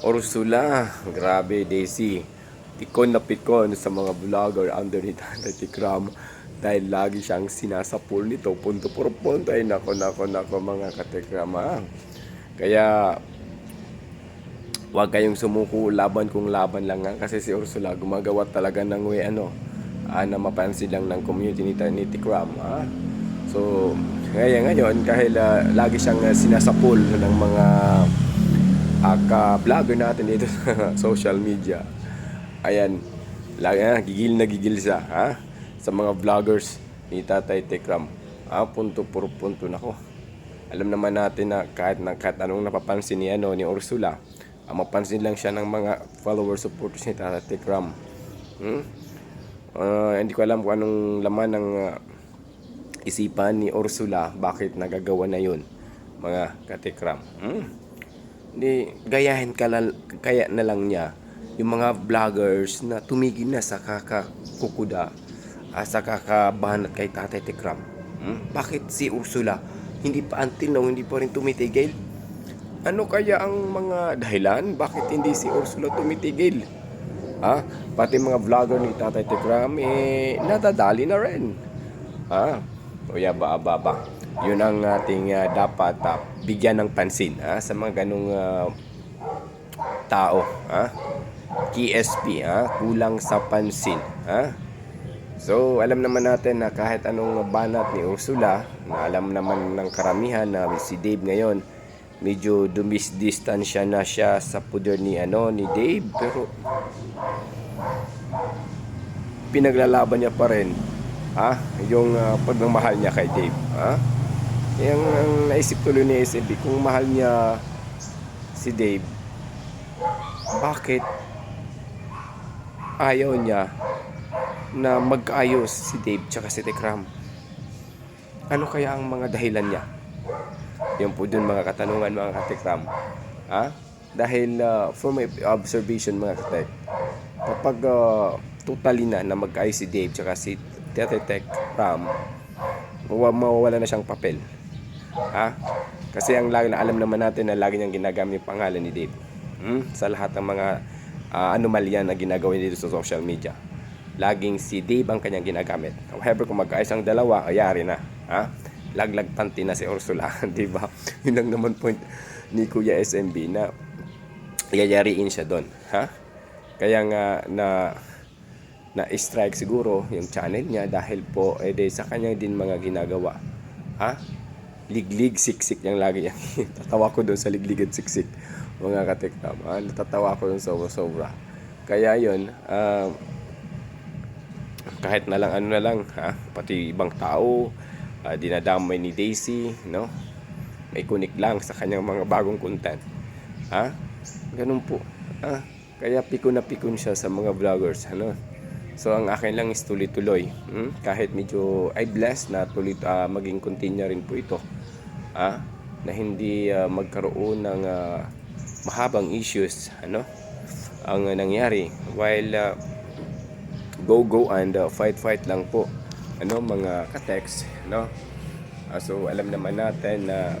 Ursula, grabe Daisy. Pikon na pikon sa mga vlogger under ni Tata Tikram dahil lagi siyang sinasapul nito punto por punto ay nako nako nako mga katikram ha. Kaya wag kayong sumuko laban kung laban lang nga kasi si Ursula gumagawa talaga ng way ano ah, na mapansin lang ng community ni, ni Tikram ha. So kaya ngayon kahit ah, lagi siyang ah, sinasapul ng mga uh, ka-vlogger natin dito sa social media. Ayan, lagi na, gigil na gigil siya, ha? Sa mga vloggers ni Tatay Tekram. Ah, punto puro punto nako. Alam naman natin na kahit, na, kahit anong napapansin ni, ano, ni Ursula, ah, mapansin lang siya ng mga followers supporters ni Tatay Tekram. Hmm? Ah, hindi ko alam kung anong laman ng ah, isipan ni Ursula bakit nagagawa na yun mga katikram. Hmm? Hindi, gayahin ka lang, kaya na lang niya yung mga vloggers na tumigil na sa kakakukuda uh, sa kakabanat kay Tatay Tikram. Hmm? Bakit si Ursula hindi pa until now hindi pa rin tumitigil? Ano kaya ang mga dahilan? Bakit hindi si Ursula tumitigil? Ha? Pati mga vlogger ni Tatay Tikram eh nadadali na rin. Ha? O yaba ababa. Yun ang ating ah, dapat ah, bigyan ng pansin ha? sa mga ganong ah, tao. Ha? KSP, ha? kulang sa pansin. Ha? So, alam naman natin na kahit anong banat ni Ursula, na alam naman ng karamihan na si Dave ngayon, medyo dumisdistansya na siya sa puder ni ano ni Dave pero pinaglalaban niya pa rin ha yung uh, pagmamahal niya kay Dave ha yung ang naisip tuloy ni SMB kung mahal niya si Dave bakit ayaw niya na magkaayos si Dave tsaka si Tekram? Ano kaya ang mga dahilan niya? Yun po dun mga katanungan mga katekram ha? Dahil uh, from my observation mga katek kapag uh, totally na na magkaayos si Dave tsaka si Tetetek Ram mawa- mawawala na siyang papel ha? Kasi ang lagi na alam naman natin na lagi niyang ginagamit yung pangalan ni Dave hmm? sa lahat ng mga uh, anomalya na ginagawa dito sa social media. Laging si Dave ang kanyang ginagamit. However kung magkaayos ang dalawa ayari na ha? Laglag tanti na si Ursula di ba? Yun lang naman point ni Kuya SMB na yayariin siya doon ha? Kaya nga na na strike siguro yung channel niya dahil po eh di sa kanya din mga ginagawa ha liglig siksik niyang lagi yan. Tatawa ko doon sa liglig at siksik mga katikram ha natatawa ko doon sobra sobra kaya yun ah, kahit na lang ano na lang ha pati ibang tao ah, dinadamay ni Daisy no? May kunik lang sa kanyang mga bagong content ha? Ganun po ah kaya pikon na pikon siya sa mga vloggers ano? So ang akin lang is tuloy-tuloy hmm? kahit medyo ay blessed na tuloy ah, maging continue rin po ito ah na hindi ah, magkaroon ng ah, mahabang issues ano ang ah, nangyari. While ah, go go and uh, fight fight lang po ano mga ka-text no? Ah, so alam naman natin na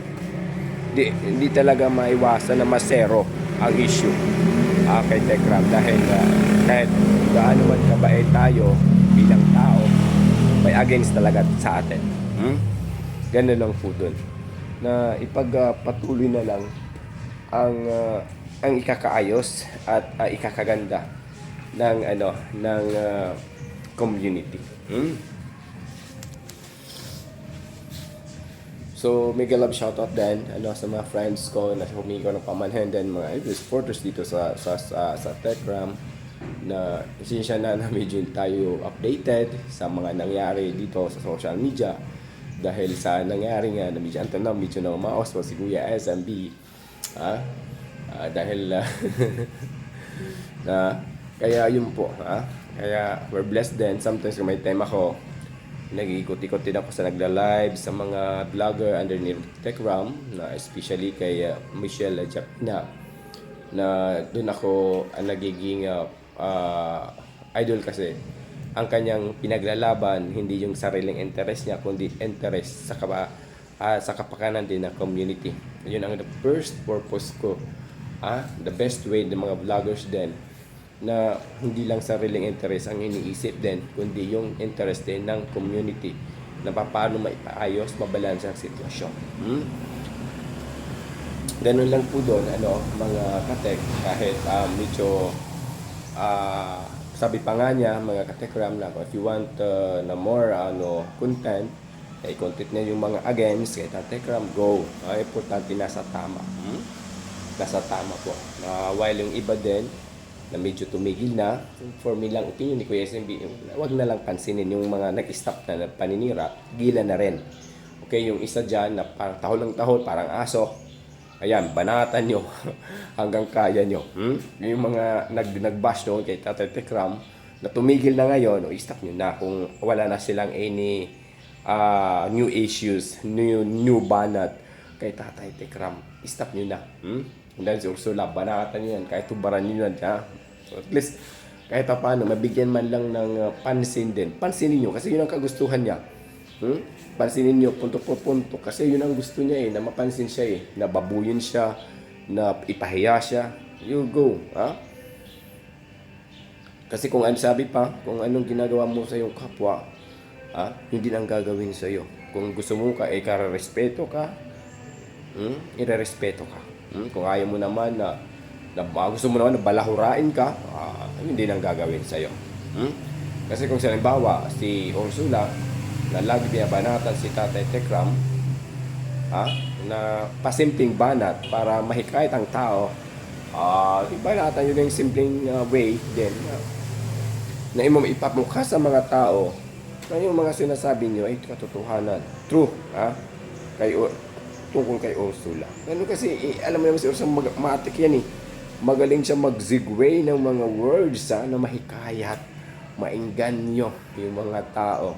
di, hindi talaga maiwasan na masero ang issue ah, kay Tekram dahil ah, kahit gaano man kabait tayo bilang tao may against talaga sa atin hmm? Ganun lang po dun na ipagpatuloy na lang ang ah, ang ikakaayos at ah, ikakaganda ng ano ng ah, community. Hmm? So, mega love shoutout din ano, sa mga friends ko na humingi ng pamanhin din mga supporters dito sa sa sa, sa Telegram na siya na na medyo tayo updated sa mga nangyari dito sa social media dahil sa nangyari nga na medyo antan na medyo na umaos pa si Kuya SMB ha? Ah, dahil ah, na kaya yun po ha? Kaya we're blessed din. Sometimes may time ako nag-iikot-ikot din ako sa nagla-live sa mga vlogger under ni TechRam na especially kay uh, Michelle Japina na doon ako ang nagiging uh, uh, idol kasi ang kanyang pinaglalaban hindi yung sariling interest niya kundi interest sa kapa, ah, sa kapakanan din ng community yun ang the first purpose ko ah, the best way ng mga vloggers din na hindi lang sariling interest ang iniisip din, kundi yung interest din ng community na paano maipaayos, mabalanse ang sitwasyon. Hmm? Ganun lang po doon, ano, mga katek, kahit ah, medyo, ah, sabi pa nga niya, mga katekram na, if you want uh, na more ano, content, ay content niya yung mga against, kay katekram, go. Ay, importante nasa tama. Hmm? Nasa tama po. Na while yung iba din, na medyo tumigil na, for me lang, opinion ni Kuya SMB, wag na lang pansinin yung mga nag-stop na, paninira, gila na rin. Okay, yung isa dyan na parang tahol ng tahol, parang aso, Ayan, banatan nyo hanggang kaya nyo. Hmm? Yung mga nag, nag-bash doon kay Tatay Tekram na tumigil na ngayon, o stop nyo na kung wala na silang any ah, new issues, new, new banat kay Tatay Tekram. Stop nyo na. Hmm? Then si Ursula, banatan nyo yan. Kahit tubaran nyo yan. Ha? So at least, kahit pa paano, mabigyan man lang ng ah, pansin din. Pansinin nyo kasi yun ang kagustuhan niya. Hmm? Pansinin niyo punto por punto kasi yun ang gusto niya eh, na mapansin siya eh, na babuyin siya, na ipahiya siya. You go, ha? Kasi kung ano sabi pa, kung anong ginagawa mo sa iyong kapwa, ha? Yun din gagawin sa iyo. Kung gusto mo ka, eh, respeto ka, hmm? ire-respeto ka. Hmm? Kung ayaw mo naman na, na gusto mo naman na balahurain ka, ah, yun din gagawin sa iyo. Hmm? Kasi kung halimbawa, si Ursula, na lagi binabanatan si Tatay Tekram, ha? na pasimpleng banat para mahikayat ang tao, uh, banatan yun yung simpleng uh, way din na, na imong ipapmukha sa mga tao na yung mga sinasabi nyo ay katotohanan. True, ha? Kay, tungkol kay Ursula. Ganun kasi, eh, alam mo naman si Ursula, mag- matik yan eh. Magaling siya mag-zigway ng mga words ha, na mahikayat, mainganyo yung mga tao.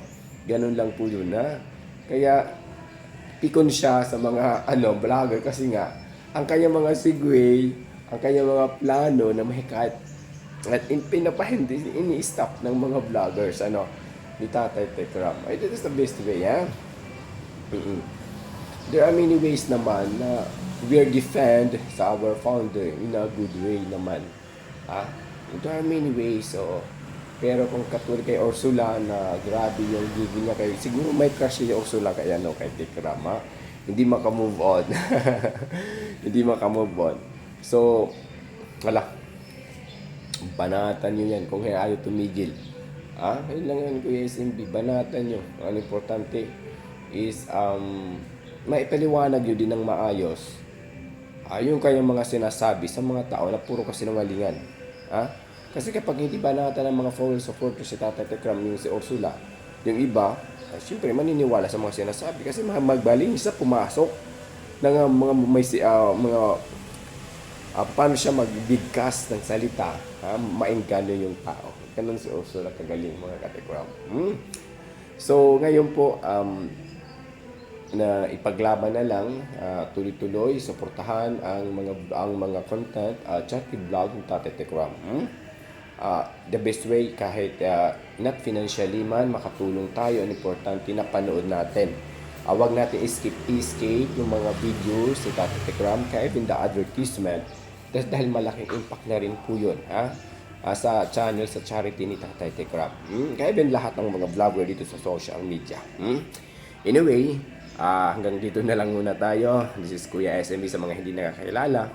Ganun lang po yun na. Kaya, pikon siya sa mga ano, vlogger kasi nga, ang kanyang mga segue, ang kanyang mga plano na mahikayat at in, pinapahindi, ini-stop ng mga vloggers, ano, ni Tatay Tekram. Ay, that is the best way, ha? Mm-mm. There are many ways naman na we are defend sa our founder in a good way naman. Ha? There are many ways, so pero kung katulad kay Ursula na grabe yung gigi niya kay siguro may crush siya Ursula kay ano kay Tikram ha? Hindi maka-move on. Hindi maka-move on. So wala. Banatan nyo yan kung ayaw tumigil. Ah, yun lang yan Kuya SMB. Banatan nyo. Ang importante is um, maipaliwanag yun din ng maayos. Ah, yung kayong mga sinasabi sa mga tao na puro kasinungalingan. Ah? Kasi kapag hindi banatan ng mga followers supporters si Tata Tekram yung si Ursula, yung iba, ay, siyempre maniniwala sa mga sinasabi kasi magbaling sa pumasok ng uh, mga may uh, mga uh, paano siya magbigkas ng salita, ha? maengganyo yung tao. Ganun si Ursula kagaling mga katekram. Hmm? So ngayon po um, na ipaglaban na lang uh, tuloy-tuloy suportahan ang mga ang mga content uh, charity vlog ng Tate Tekram. Hmm? Uh, the best way kahit uh, not financially man makatulong tayo ang importante na panood natin uh, wag natin skip escape yung mga videos sa Tata Tekram kaya even the advertisement dahil malaking impact na rin po yun ha? Uh, sa channel sa charity ni Tatay Tekram hmm? kaya even lahat ng mga vlogger dito sa social media hmm? anyway uh, hanggang dito na lang muna tayo this is Kuya SMB sa mga hindi nakakilala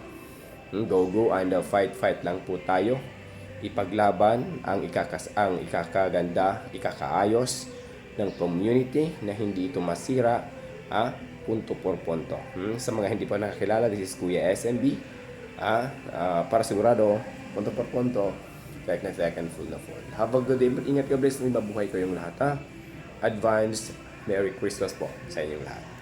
hmm? go go and uh, fight fight lang po tayo ipaglaban ang ikakas ang ikakaganda, ikakaayos ng community na hindi ito masira ah, punto por punto. Hmm? Sa mga hindi pa nakakilala, this is Kuya SMB. Ah, ah, para sigurado, punto por punto, like na second full na full. Have a good day. Ingat ka, bless. Mabuhay ko yung lahat. Ha? Advance Merry Christmas po sa inyong lahat.